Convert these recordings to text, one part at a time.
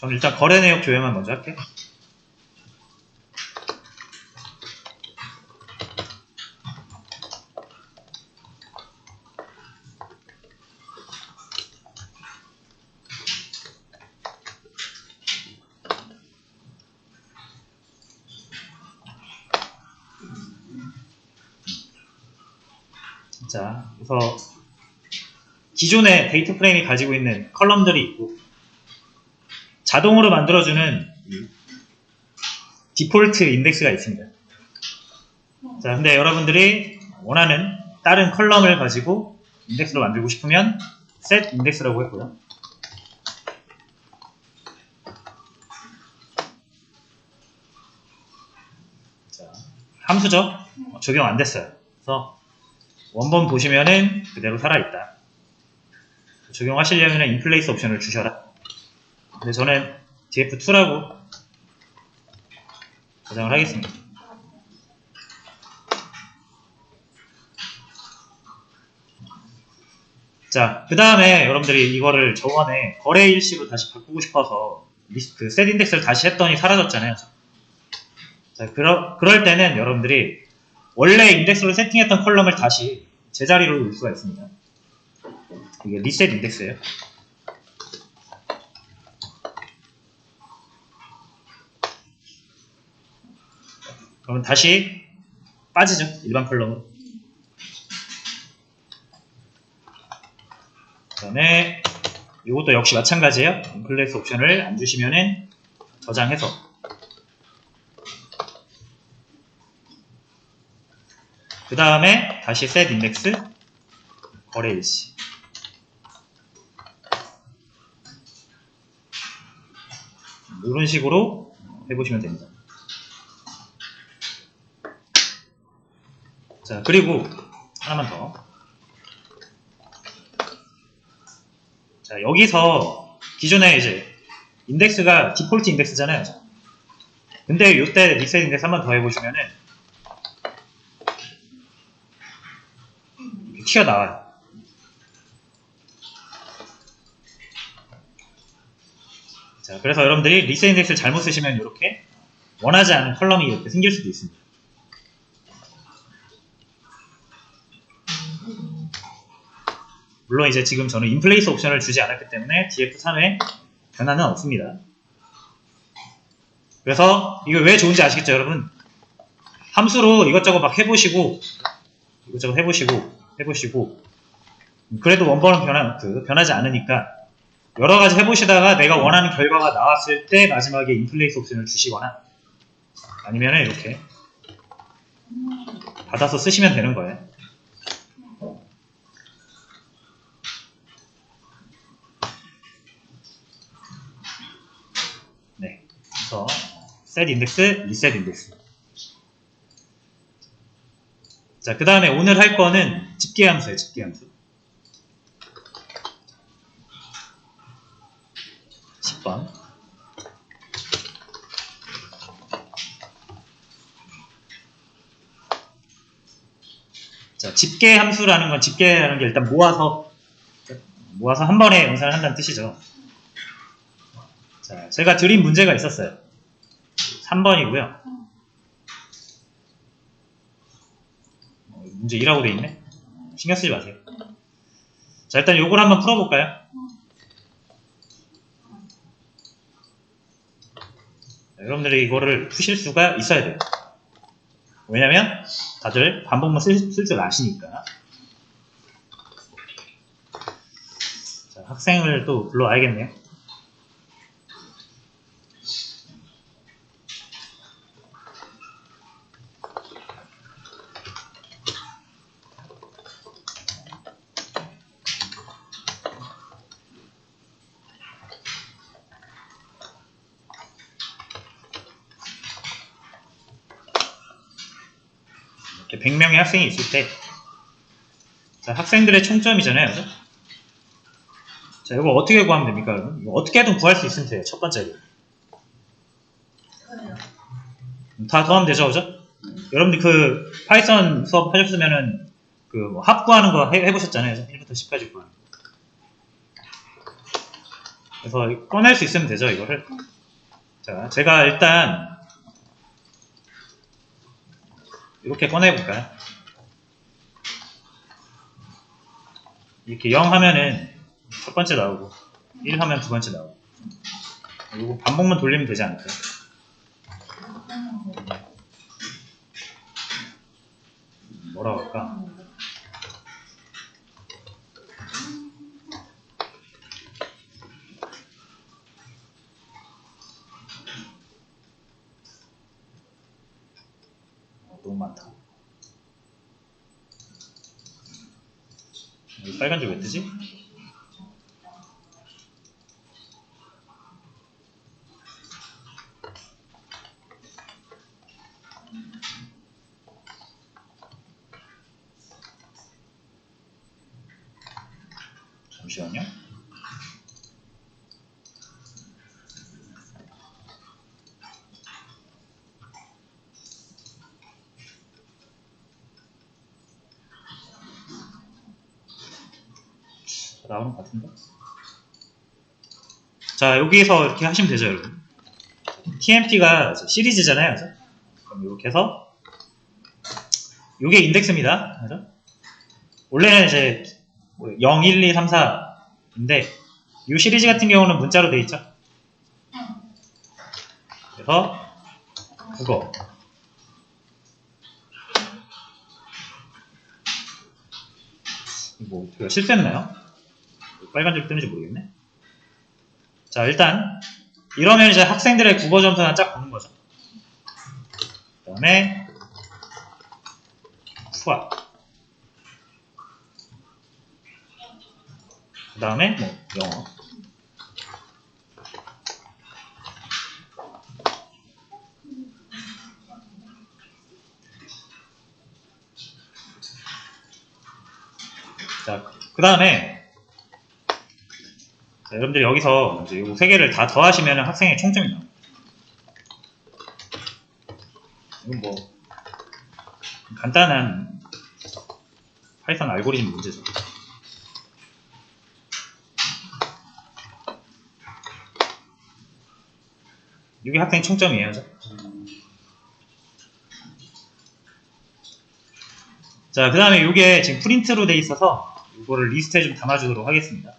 저는 일단 거래 내역 조회만 먼저 할게요. 자, 그래서 기존의 데이터 프레임이 가지고 있는 컬럼들이 있고 자동으로 만들어주는 이 디폴트 인덱스가 있습니다. 자, 근데 여러분들이 원하는 다른 컬럼을 가지고 인덱스로 만들고 싶으면 set 인덱스라고 했고요. 자, 함수죠? 어, 적용 안 됐어요. 그래서 원본 보시면은 그대로 살아있다. 적용하시려면 인플레이스 옵션을 주셔라. 근데 저는 df2라고 저장을 하겠습니다. 자, 그 다음에 여러분들이 이거를 저번에 거래 일시로 다시 바꾸고 싶어서 리스트, 그셋 인덱스를 다시 했더니 사라졌잖아요. 자, 그러, 그럴 때는 여러분들이 원래 인덱스로 세팅했던 컬럼을 다시 제자리로 놓을 수가 있습니다. 이게 리셋 인덱스예요. 그러면 다시 빠지죠. 일반 컬럼으로. 그 다음에 이것도 역시 마찬가지예요. 인클래스 옵션을 안 주시면은 저장해서 그 다음에 다시 set 인덱스 거래 일시 이런 식으로 해보시면 됩니다. 자 그리고 하나만 더. 자 여기서 기존에 이제 인덱스가 디폴트 인덱스잖아요. 근데 이때 리셋 인덱스 한 번 더 해보시면은 튀어나와요. 자, 그래서 여러분들이 리셋 인덱스를 잘못 쓰시면 이렇게 원하지 않은 컬럼이 이렇게 생길 수도 있습니다. 물론 이제 지금 저는 인플레이스 옵션을 주지 않았기 때문에 df3에 변화는 없습니다. 그래서 이거 왜 좋은지 아시겠죠, 여러분? 함수로 이것저것 막 해보시고 이것저것 해보시고 해보시고 그래도 원본은 변하, 그, 변하지 않으니까 여러 가지 해보시다가 내가 원하는 결과가 나왔을 때 마지막에 인플레이스 옵션을 주시거나 아니면 이렇게 받아서 쓰시면 되는 거예요. 네, 그래서 set 인덱스, reset 인덱스. 자, 그 다음에 오늘 할 거는 집계 함수예요, 집계 함수. 10번. 자, 집계 함수라는 건 집계라는 게 일단 모아서 모아서 한 번에 연산을 한다는 뜻이죠. 자, 제가 드린 문제가 있었어요. 3번이고요. 어, 문제 2라고 돼 있네. 신경 쓰지 마세요. 자, 일단 요걸 한번 풀어볼까요? 자, 여러분들이 이거를 푸실 수가 있어야 돼요. 왜냐면 다들 반복만 쓸 줄 아시니까. 자, 학생을 또 불러와야겠네요. 100명의 학생이 있을 때, 자, 학생들의 총점이잖아요. 자, 이거 어떻게 구하면 됩니까, 여러분? 이거 어떻게든 구할 수 있으면 돼요. 첫 번째로. 다 더하면 되죠, 그죠? 여러분들 그 파이썬 수업 하셨으면은 그 뭐 합구하는 거 해, 해보셨잖아요. 그죠? 1부터 10까지 구하는 거. 그래서 꺼낼 수 있으면 되죠, 이거를. 자, 제가 일단 이렇게 꺼내볼까요? 이렇게 0 하면은 첫 번째 나오고 1 하면 두 번째 나오고 그리고 반복만 돌리면 되지 않을까요? 뭐라고 할까? 어, 너무 많다. 이 빨간 줄 왜 뜨지? 잠시만요. 나오는 것 같은데? 자, 여기서 이렇게 하시면 되죠, 여러분. TMP가 시리즈잖아요, 그죠? 그럼 이렇게 해서 이게 인덱스입니다, 그죠? 원래는 이제 0, 1, 2, 3, 4인데 이 시리즈 같은 경우는 문자로 돼 있죠. 그래서 국어 뭐 어떻게 실수했나요? 빨간 줄 뜨는지 모르겠네. 자 일단 이러면 이제 학생들의 국어 점수는 쫙 보는 거죠. 그 다음에 수학 그 다음에 뭐 영어 자 그 다음에 여러분들 여기서 이제 이 세 개를 다 더하시면 학생의 총점이 나옵니다. 이건 뭐 간단한 파이썬 알고리즘 문제죠. 이게 학생 총점이에요. 저. 자, 그 다음에 이게 지금 프린트로 돼 있어서 이거를 리스트에 좀 담아주도록 하겠습니다.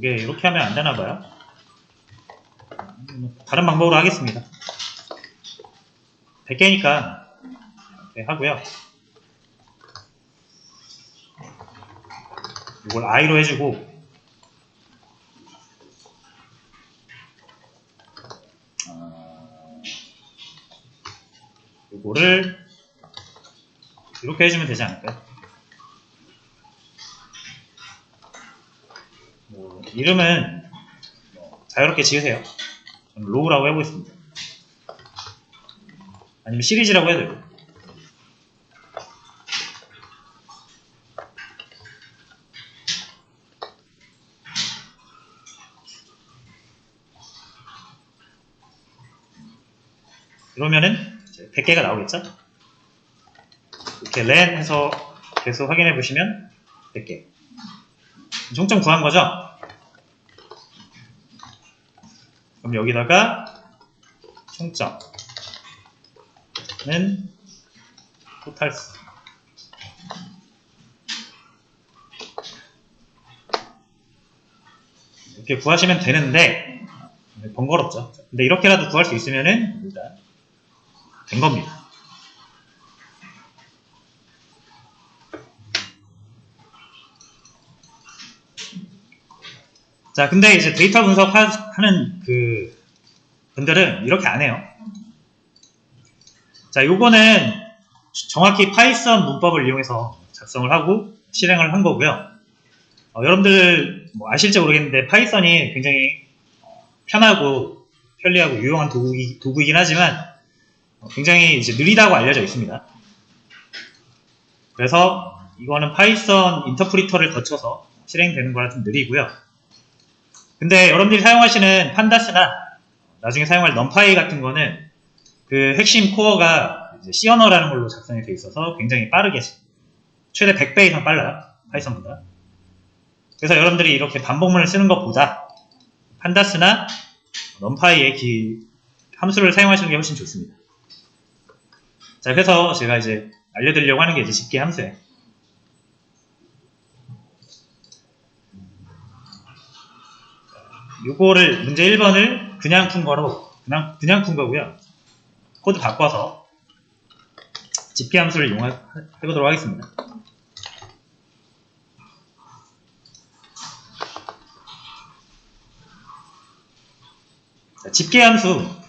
이게 이렇게 하면 안 되나 봐요. 다른 방법으로 하겠습니다. 100개니까 이렇게 하고요. 이걸 i로 해주고 어, 이거를 이렇게 해주면 되지 않을까요? 뭐, 이름은 뭐 자유롭게 지으세요. 저는 로우라고 해보겠습니다. 아니면 시리즈라고 해도 되고. 그러면은 이제 100개가 나오겠죠? 이렇게 len 해서 계속 확인해 보시면 100개. 총점 구한 거죠? 그럼 여기다가 총점은 토탈스 이렇게 구하시면 되는데 번거롭죠. 근데 이렇게라도 구할 수 있으면은 일단 된 겁니다. 자, 근데 이제 데이터 분석하는 그 분들은 이렇게 안 해요. 자, 요거는 정확히 파이썬 문법을 이용해서 작성을 하고 실행을 한 거고요. 어, 여러분들 뭐 아실지 모르겠는데 파이썬이 굉장히 편하고 편리하고 유용한 도구이, 도구이긴 하지만 굉장히 이제 느리다고 알려져 있습니다. 그래서 이거는 파이썬 인터프리터를 거쳐서 실행되는 거라 좀 느리고요. 근데 여러분들이 사용하시는 판다스나 나중에 사용할 넘파이 같은 거는 그 핵심 코어가 이제 C 언어라는 걸로 작성이 되어 있어서 굉장히 빠르게 최대 100배 이상 빨라요. 파이썬보다. 그래서 여러분들이 이렇게 반복문을 쓰는 것보다 판다스나 넘파이의 기 함수를 사용하시는 게 훨씬 좋습니다. 자, 그래서 제가 이제 알려드리려고 하는 게 이제 집계 함수예요. 요거를 문제 1번을 그냥 푼 거로 그냥 그냥 푼 거고요. 코드 바꿔서 집계 함수를 이용해 보도록 하겠습니다. 자, 집계 함수